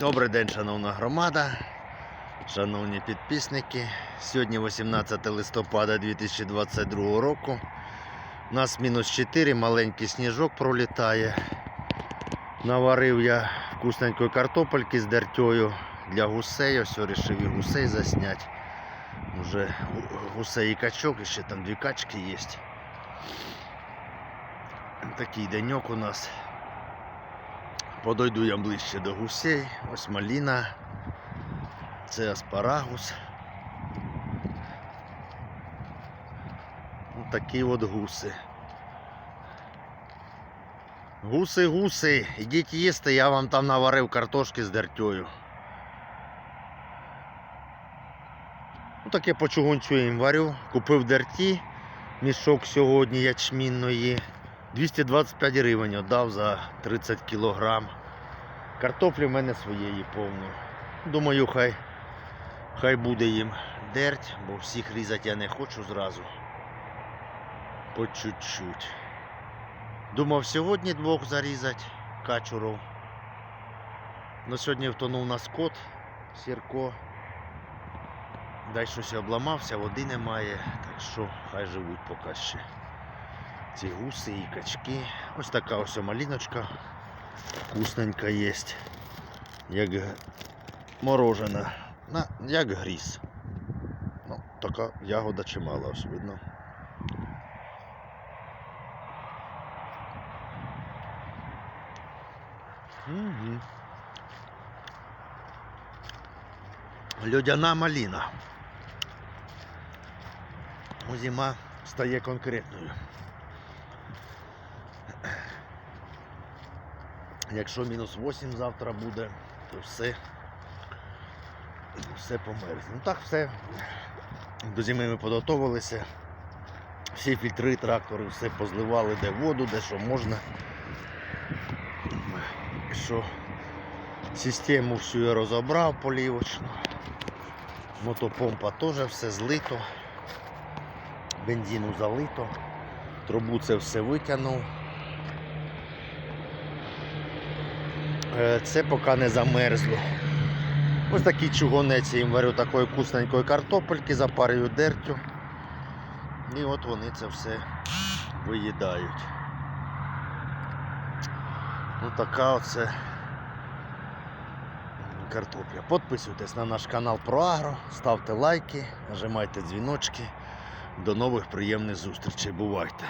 Добрий день, шановна громада, шановні підписники. Сьогодні 18 листопада 2022 року. У нас мінус 4, маленький сніжок пролітає. Наварив я вкусненької картопельки з дертьою для гусей. Ось вирішив і гусей засняти. Уже гусей і качок, і ще там дві качки є. Такий деньок у нас. Подойду я ближче до гусей. Ось маліна. Це аспарагус. Ось такі от гуси. Гуси, гуси, ідіть їсти, я вам там наварив картошки з дертьою. Ну, таке по чугунцю їм варю. Купив дерті, мішок сьогодні ячмінної. 225 гривень віддав за 30 кілограм. Картоплі в мене своєї повно. Думаю, хай, хай буде їм дерть, бо всіх різати я не хочу зразу. По чуть-чуть. Думав сьогодні двох зарізати качуров. Но сьогодні втонув нас кот, сірко. Дай щось обламався, води немає, так що хай живуть поки ще. Ці гуси і качки. Ось така ось маліночка. Вкусненька є. Як морожена. На, як гріз. Ну, така ягода чимала, ось видно. Угу. Льодяна маліна. Зима стає конкретною. Якщо мінус 8 завтра буде, то все, все померзне. Ну так все. До зими ми підготовилися. Всі фільтри, трактори, все позливали, де воду, де що можна. Що систему всю я розібрав полівочну. Мотопомпа теж все злито. Бензину залито. Трубу це все витягнув. Це поки не замерзло. Ось такий чугунець я їм варю такої вкусненької картопельки, запарюю дертю. І от вони це все виїдають. Ну така оце картопля. Підписуйтесь на наш канал про Агро, ставте лайки, нажимайте дзвіночки. До нових приємних зустрічей. Бувайте!